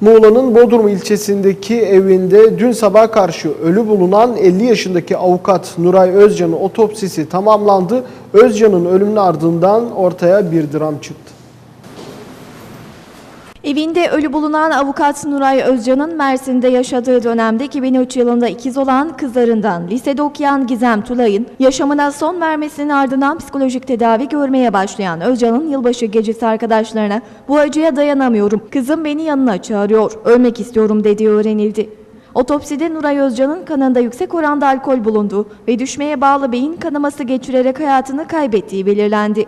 Muğla'nın Bodrum ilçesindeki evinde dün sabah karşı ölü bulunan 50 yaşındaki avukat Nuray Özcan'ın otopsisi tamamlandı. Özcan'ın ölümünün ardından ortaya bir dram çıktı. Evinde ölü bulunan avukat Nuray Özcan'ın Mersin'de yaşadığı dönemde 2003 yılında ikiz olan kızlarından lisede okuyan Gizem Tulay'ın yaşamına son vermesinin ardından psikolojik tedavi görmeye başlayan Özcan'ın yılbaşı gecesi arkadaşlarına bu acıya dayanamıyorum, kızım beni yanına çağırıyor, ölmek istiyorum dediği öğrenildi. Otopside Nuray Özcan'ın kanında yüksek oranda alkol bulunduğu ve düşmeye bağlı beyin kanaması geçirerek hayatını kaybettiği belirlendi.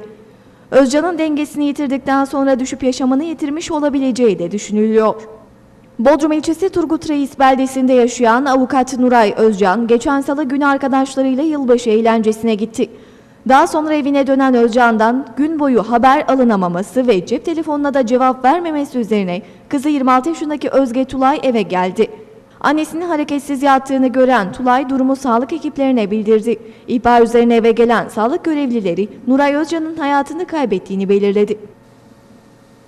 Özcan'ın dengesini yitirdikten sonra düşüp yaşamını yitirmiş olabileceği de düşünülüyor. Bodrum ilçesi Turgut Reis beldesinde yaşayan avukat Nuray Özcan, geçen salı gün arkadaşlarıyla yılbaşı eğlencesine gitti. Daha sonra evine dönen Özcan'dan gün boyu haber alınamaması ve cep telefonuna da cevap vermemesi üzerine kızı 26 yaşındaki Özge Tulay eve geldi. Annesinin hareketsiz yattığını gören Tulay durumu sağlık ekiplerine bildirdi. İhbar üzerine eve gelen sağlık görevlileri Nuray Özcan'ın hayatını kaybettiğini belirledi.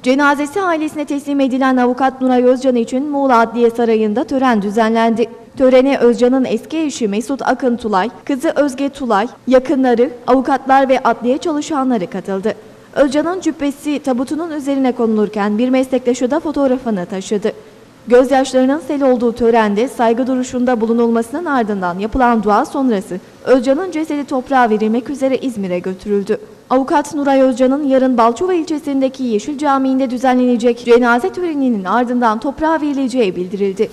Cenazesi ailesine teslim edilen avukat Nuray Özcan için Muğla Adliye Sarayı'nda tören düzenlendi. Törene Özcan'ın eski eşi Mesut Akın Tulay, kızı Özge Tulay, yakınları, avukatlar ve adliye çalışanları katıldı. Özcan'ın cübbesi tabutunun üzerine konulurken bir meslektaşı da fotoğrafını taşıdı. Gözyaşlarının sel olduğu törende saygı duruşunda bulunulmasının ardından yapılan dua sonrası Özcan'ın cesedi toprağa verilmek üzere İzmir'e götürüldü. Avukat Nuray Özcan'ın yarın Balçova ilçesindeki Yeşil Camii'nde düzenlenecek cenaze töreninin ardından toprağa verileceği bildirildi.